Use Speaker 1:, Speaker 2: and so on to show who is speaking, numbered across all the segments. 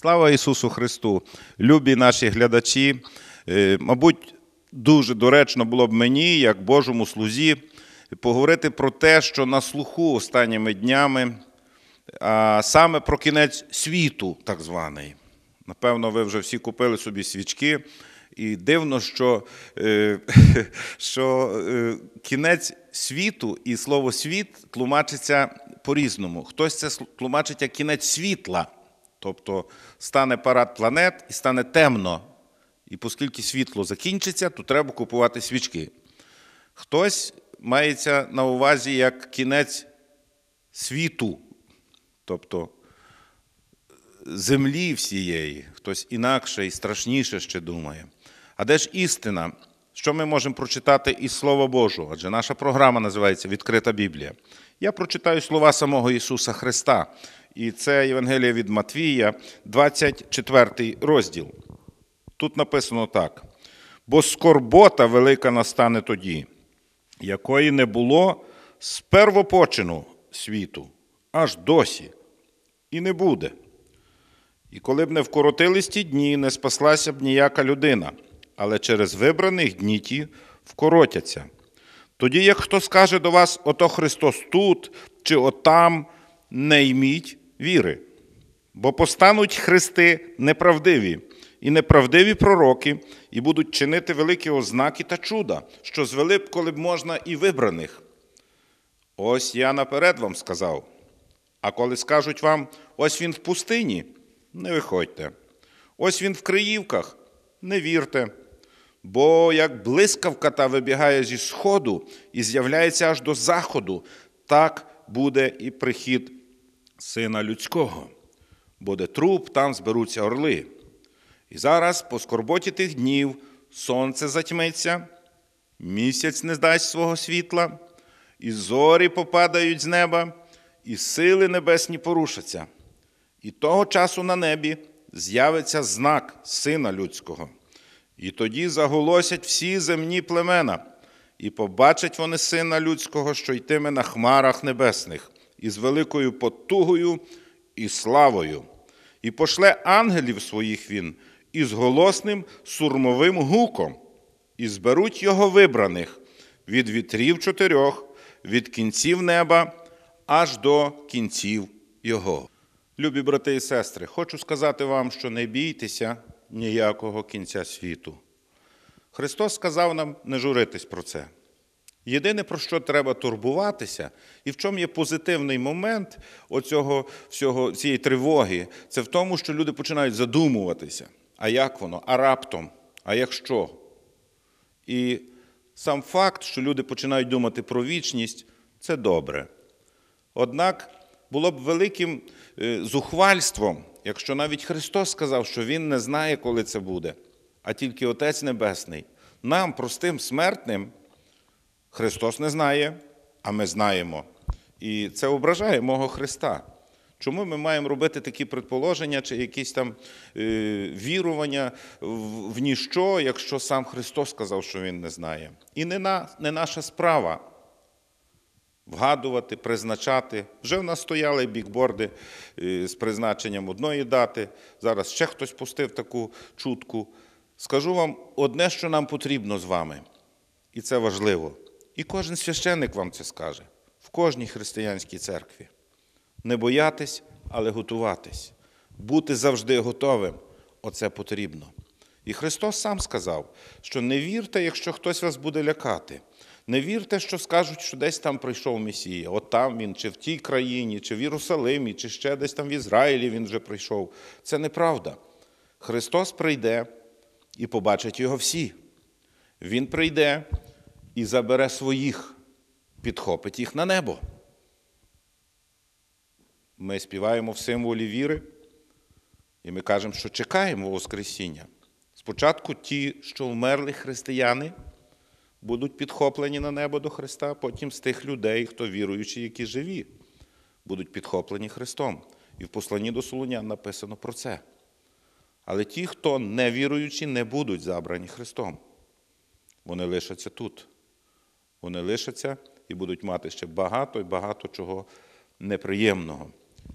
Speaker 1: Слава Ісусу Христу! Любі наші глядачі, Е, мабуть, дуже доречно було б мені, як Божому слузі, поговорити про те, що на слуху останніми днями, а саме про кінець світу, так званий. Напевно, ви вже всі купили собі свічки, і дивно, що, е, що е, кінець світу і слово світ тлумачиться по-різному. Хтось це тлумачить як кінець світла, тобто стане парад планет і стане темно. І оскільки світло закінчиться, то треба купувати свічки. Хтось мається на увазі як кінець світу, тобто землі всієї, хтось інакше і страшніше ще думає. А де ж істина? Що ми можемо прочитати із Слова Божого? Адже наша програма називається Відкрита Біблія. Я прочитаю слова самого Ісуса Христа. І це Євангелія від Матвія, 24 розділ. Тут написано так: бо скорбота велика настане тоді, якої не було з первопочину світу, аж досі, і не буде. І коли б не вкоротились ті дні, не спаслася б ніяка людина, але через вибраних дні ті вкоротяться. Тоді, як хто скаже до вас, ото Христос тут чи отам, не йміть віри. Бо постануть христи неправдиві, і неправдиві пророки, і будуть чинити великі ознаки та чуда, що звели б, коли б можна, і вибраних. Ось я наперед вам сказав. А коли скажуть вам, ось він в пустині, не виходьте. Ось він в Криївках, не вірте. Бо як блискавка та вибігає зі сходу і з'являється аж до заходу, так буде і прихід сина людського. Буде труп, там зберуться орли. І зараз, по скорботі тих днів, сонце затьметься, місяць не дасть свого світла, і зорі попадають з неба, і сили небесні порушаться. І того часу на небі з'явиться знак Сина Людського. І тоді заголосять всі земні племена, і побачать вони Сина Людського, що йтиме на хмарах небесних, із великою потугою і славою. І пошле ангелів своїх він із голосним сурмовим гуком, і зберуть його вибраних від вітрів чотирьох, від кінців неба аж до кінців його. Любі брати і сестри, хочу сказати вам, що не бійтеся ніякого кінця світу. Христос сказав нам не журитись про це. Єдине, про що треба турбуватися, і в чому є позитивний момент оцього всього, цієї тривоги, це в тому, що люди починають задумуватися. А як воно? А раптом? А якщо? І сам факт, що люди починають думати про вічність, це добре. Однак було б великим е, зухвальством, якщо навіть Христос сказав, що Він не знає, коли це буде, а тільки Отець Небесний. Нам, простим смертним, Христос не знає, а ми знаємо. І це ображає мого Христа. Чому ми маємо робити такі предположення чи якісь там е, вірування в, в ніщо, якщо сам Христос сказав, що Він не знає? І не, на, не наша справа вгадувати, призначати. Вже в нас стояли бікборди е, з призначенням одної дати. Зараз ще хтось пустив таку чутку. Скажу вам одне, що нам потрібно з вами, і це важливо. І кожен священник вам це скаже в кожній християнській церкві. Не боятись, але готуватись. Бути завжди готовим оце потрібно. І Христос сам сказав, що не вірте, якщо хтось вас буде лякати. Не вірте, що скажуть, що десь там прийшов Месія, от там він, чи в тій країні, чи в Єрусалимі, чи ще десь там в Ізраїлі він вже прийшов. Це неправда. Христос прийде і побачать його всі. Він прийде і забере своїх, підхопить їх на небо. Ми співаємо в символі віри, і ми кажемо, що чекаємо Воскресіння. Спочатку ті, що вмерли християни, будуть підхоплені на небо до Христа, потім з тих людей, хто віруючі, які живі, будуть підхоплені Христом. І в посланні до Солонян написано про це. Але ті, хто не віруючі, не будуть забрані Христом. Вони лишаться тут. Вони лишаться і будуть мати ще багато і багато чого неприємного.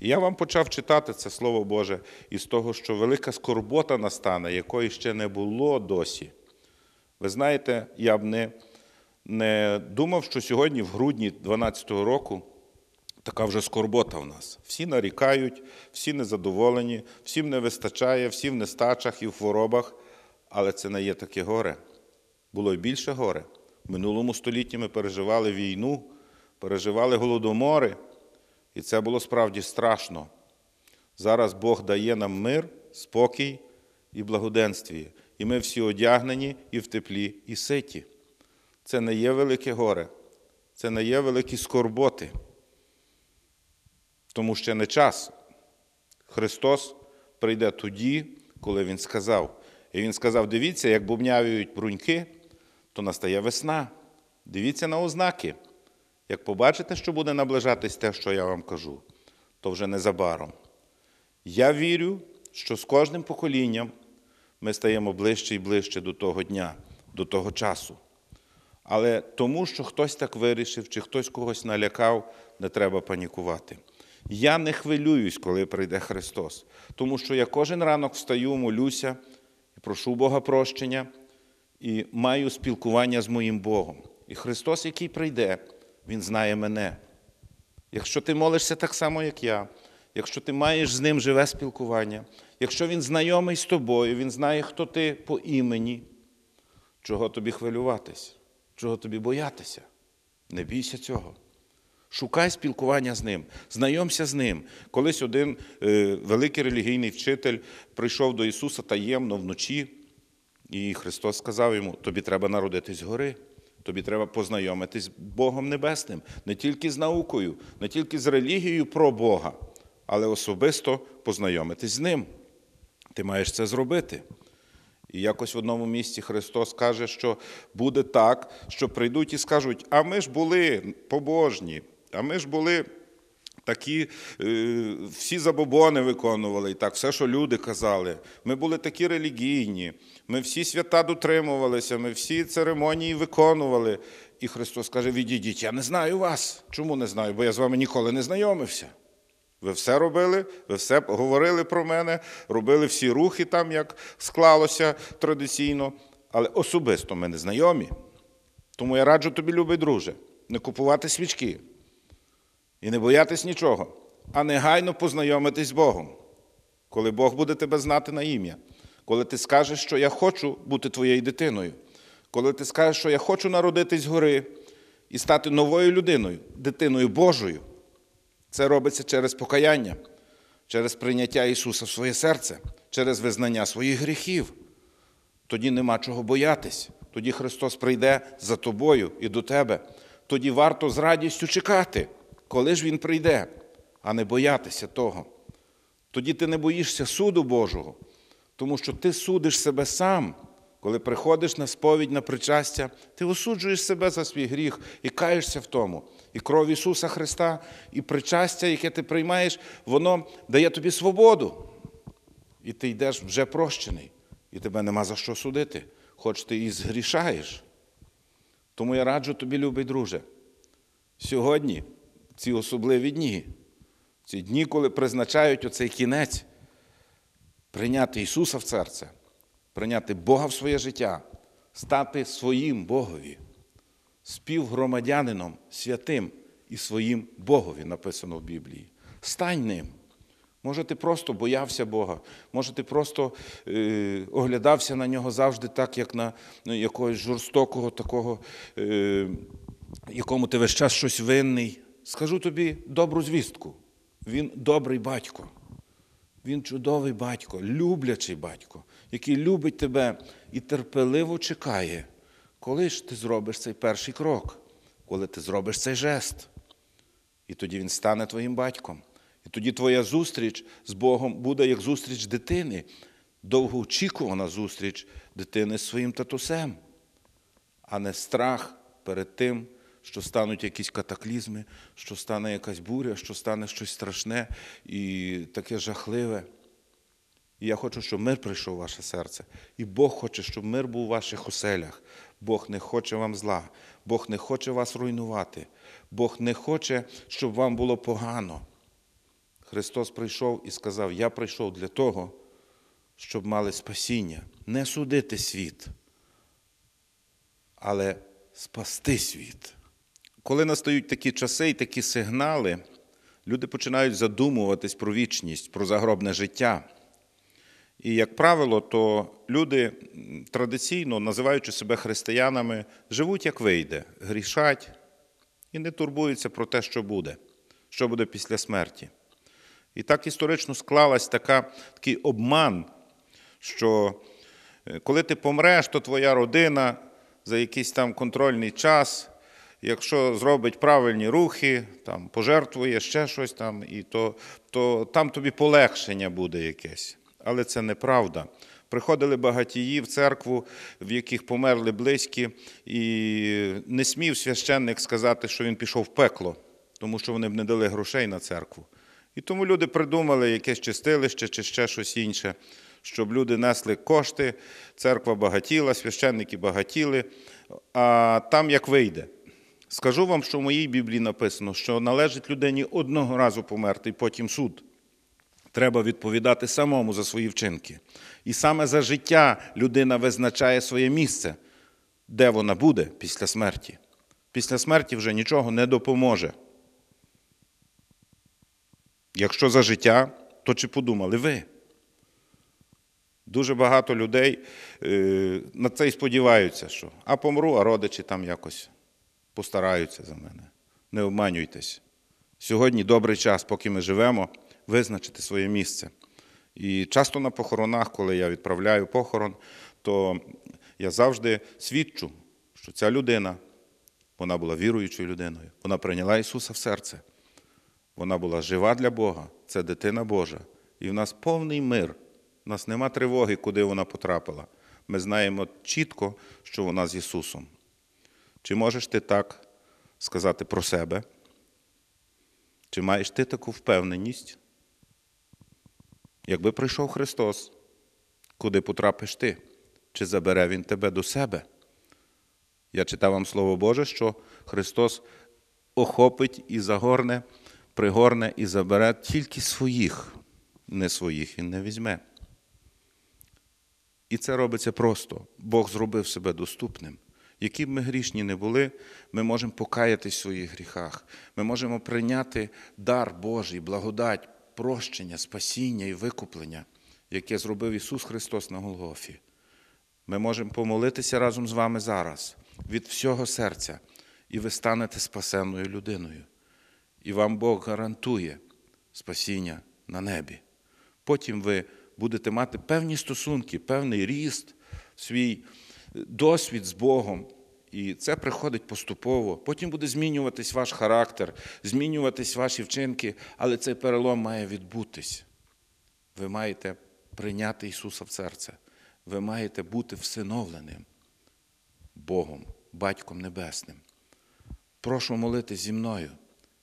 Speaker 1: І я вам почав читати це Слово Боже із того, що велика скорбота настане, якої ще не було досі. Ви знаєте, я б не, не думав, що сьогодні, в грудні 2012 року, така вже скорбота в нас. Всі нарікають, всі незадоволені, всім не вистачає, всі в нестачах і в хворобах, але це не є таке горе. Було й більше горе. В минулому столітті ми переживали війну, переживали голодомори, і це було справді страшно. Зараз Бог дає нам мир, спокій і благоденствіє. І ми всі одягнені і в теплі, і ситі. Це не є велике горе, це не є великі скорботи. Тому ще не час. Христос прийде тоді, коли Він сказав. І Він сказав: дивіться, як бубнявіють бруньки, то настає весна. Дивіться на ознаки. Як побачите, що буде наближатись те, що я вам кажу, то вже незабаром. Я вірю, що з кожним поколінням ми стаємо ближче і ближче до того дня, до того часу. Але тому, що хтось так вирішив, чи хтось когось налякав, не треба панікувати. Я не хвилююсь, коли прийде Христос, тому що я кожен ранок встаю, молюся прошу Бога прощення і маю спілкування з моїм Богом. І Христос, який прийде, Він знає мене. Якщо ти молишся так само, як я, якщо ти маєш з ним живе спілкування, якщо він знайомий з тобою, він знає, хто ти по імені, чого тобі хвилюватись, чого тобі боятися? Не бійся цього. Шукай спілкування з ним, знайомся з ним. Колись один е, великий релігійний вчитель прийшов до Ісуса таємно вночі, і Христос сказав йому: тобі треба народитись згори. Тобі треба познайомитись з Богом Небесним, не тільки з наукою, не тільки з релігією про Бога, але особисто познайомитись з Ним. Ти маєш це зробити. І якось в одному місці Христос каже, що буде так, що прийдуть і скажуть: а ми ж були побожні, а ми ж були такі, е, всі забобони виконували, і так, все, що люди казали. Ми були такі релігійні, ми всі свята дотримувалися, ми всі церемонії виконували. І Христос каже: відійдіть, я не знаю вас. Чому не знаю? Бо я з вами ніколи не знайомився. Ви все робили, ви все говорили про мене, робили всі рухи там, як склалося традиційно, але особисто ми не знайомі. Тому я раджу тобі, любий друже, не купувати свічки і не боятись нічого, а негайно познайомитись з Богом, коли Бог буде тебе знати на ім'я, коли ти скажеш, що я хочу бути твоєю дитиною, коли ти скажеш, що я хочу народитись згори і стати новою людиною, дитиною Божою. Це робиться через покаяння, через прийняття Ісуса в своє серце, через визнання своїх гріхів. Тоді нема чого боятись. Тоді Христос прийде за тобою і до тебе. Тоді варто з радістю чекати, коли ж Він прийде, а не боятися того. Тоді ти не боїшся суду Божого, тому що ти судиш себе сам. Коли приходиш на сповідь, на причастя, ти осуджуєш себе за свій гріх і каєшся в тому. І кров Ісуса Христа, і причастя, яке ти приймаєш, воно дає тобі свободу. І ти йдеш вже прощений, і тебе нема за що судити, хоч ти і згрішаєш. Тому я раджу тобі, любий друже, сьогодні, ці особливі дні, ці дні, коли призначають оцей кінець, прийняти Ісуса в серце прийняти Бога в своє життя, стати своїм Богові, співгромадянином святим і своїм Богові написано в Біблії. Стань ним. Може, ти просто боявся Бога, може, ти просто е, оглядався на нього завжди так, як на ну, якогось жорстокого, такого, е, якому ти весь час щось винний. Скажу тобі добру звістку. Він добрий батько. Він чудовий батько, люблячий батько, який любить тебе і терпеливо чекає, коли ж ти зробиш цей перший крок, коли ти зробиш цей жест. І тоді він стане твоїм батьком. І тоді твоя зустріч з Богом буде як зустріч дитини, довгоочікувана зустріч дитини з своїм татусем, а не страх перед тим, що стануть якісь катаклізми, що стане якась буря, що стане щось страшне і таке жахливе. І я хочу, щоб мир прийшов в ваше серце. І Бог хоче, щоб мир був у ваших оселях. Бог не хоче вам зла, Бог не хоче вас руйнувати, Бог не хоче, щоб вам було погано. Христос прийшов і сказав: Я прийшов для того, щоб мали спасіння, не судити світ, але спасти світ. Коли настають такі часи і такі сигнали, люди починають задумуватись про вічність, про загробне життя. І, як правило, то люди традиційно, називаючи себе християнами, живуть як вийде, грішать і не турбуються про те, що буде, що буде після смерті. І так історично склалась така, такий обман, що е, коли ти помреш, то твоя родина за якийсь там контрольний час, якщо зробить правильні рухи, там, пожертвує ще щось там, і то, то там тобі полегшення буде якесь. Але це неправда. Приходили багатії в церкву, в яких померли близькі, і не смів священник сказати, що він пішов в пекло, тому що вони б не дали грошей на церкву. І тому люди придумали якесь чистилище чи ще щось інше, щоб люди несли кошти, церква багатіла, священники багатіли, а там як вийде. Скажу вам, що в моїй Біблії написано, що належить людині одного разу померти, і потім суд. Треба відповідати самому за свої вчинки. І саме за життя людина визначає своє місце, де вона буде після смерті. Після смерті вже нічого не допоможе. Якщо за життя, то чи подумали ви? Дуже багато людей е, на це й сподіваються, що а помру, а родичі там якось постараються за мене. Не обманюйтесь. Сьогодні добрий час, поки ми живемо, визначити своє місце. І часто на похоронах, коли я відправляю похорон, то я завжди свідчу, що ця людина, вона була віруючою людиною, вона прийняла Ісуса в серце. Вона була жива для Бога, це дитина Божа. І в нас повний мир. У нас нема тривоги, куди вона потрапила. Ми знаємо чітко, що вона з Ісусом. Чи можеш ти так сказати про себе? Чи маєш ти таку впевненість? Якби прийшов Христос, куди потрапиш ти? Чи забере Він тебе до себе? Я читав вам Слово Боже, що Христос охопить і загорне, пригорне і забере тільки своїх, не своїх Він не візьме. І це робиться просто. Бог зробив себе доступним. Які б ми грішні не були, ми можемо покаятись в своїх гріхах. Ми можемо прийняти дар Божий, благодать, прощення, спасіння і викуплення, яке зробив Ісус Христос на Голгофі. Ми можемо помолитися разом з вами зараз від всього серця, і ви станете спасенною людиною. І вам Бог гарантує спасіння на небі. Потім ви будете мати певні стосунки, певний ріст, свій досвід з Богом. І це приходить поступово. Потім буде змінюватись ваш характер, змінюватись ваші вчинки, але цей перелом має відбутись. Ви маєте прийняти Ісуса в серце. Ви маєте бути всиновленим Богом, Батьком Небесним. Прошу молитись зі мною.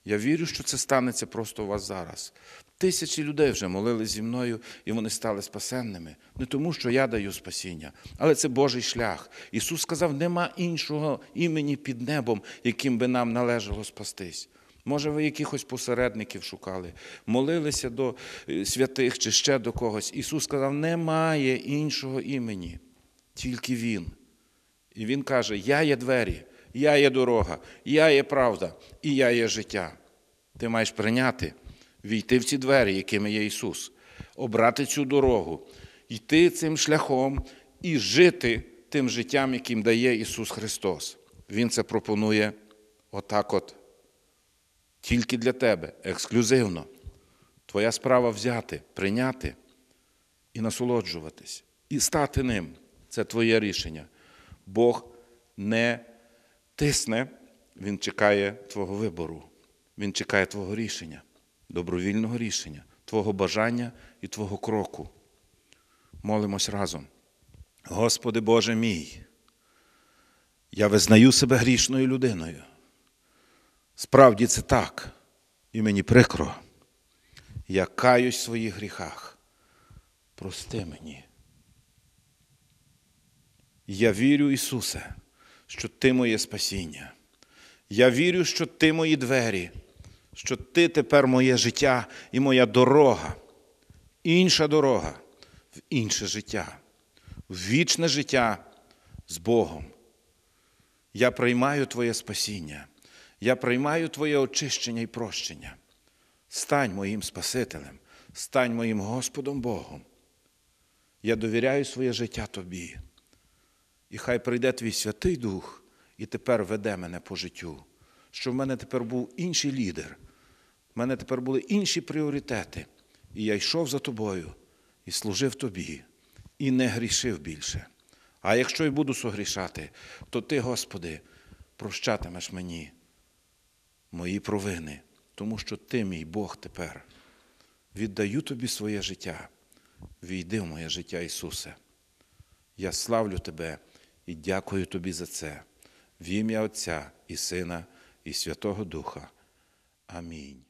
Speaker 1: Я вірю, що це станеться просто у вас зараз. Тисячі людей вже молились зі мною, і вони стали спасенними. Не тому, що я даю спасіння, але це Божий шлях. Ісус сказав, нема іншого імені під небом, яким би нам належало спастись. Може, ви якихось посередників шукали, молилися до святих чи ще до когось. Ісус сказав, немає іншого імені, тільки Він. І Він каже: Я є двері, я є дорога, я є правда, і я є життя. Ти маєш прийняти війти в ці двері, якими є Ісус, обрати цю дорогу, йти цим шляхом і жити тим життям, яким дає Ісус Христос. Він це пропонує отак от. Тільки для тебе, ексклюзивно. Твоя справа взяти, прийняти і насолоджуватись, і стати ним. Це твоє рішення. Бог не тисне, Він чекає твого вибору, Він чекає твого рішення добровільного рішення, Твого бажання і Твого кроку. Молимось разом. Господи Боже мій, я визнаю себе грішною людиною. Справді це так, і мені прикро. Я каюсь в своїх гріхах. Прости мені. Я вірю, Ісусе, що Ти моє спасіння. Я вірю, що Ти мої двері що Ти тепер моє життя і моя дорога, інша дорога в інше життя, в вічне життя з Богом. Я приймаю Твоє спасіння, я приймаю Твоє очищення і прощення. Стань моїм Спасителем, стань моїм Господом Богом. Я довіряю своє життя Тобі. І хай прийде твій Святий Дух і тепер веде мене по життю, щоб в мене тепер був інший лідер, в мене тепер були інші пріоритети. І я йшов за тобою і служив тобі, і не грішив більше. А якщо й буду согрішати, то ти, Господи, прощатимеш мені мої провини, тому що ти, мій Бог, тепер. Віддаю тобі своє життя. Війди в моє життя, Ісусе. Я славлю Тебе і дякую Тобі за це. В ім'я Отця і Сина, і Святого Духа. Амінь.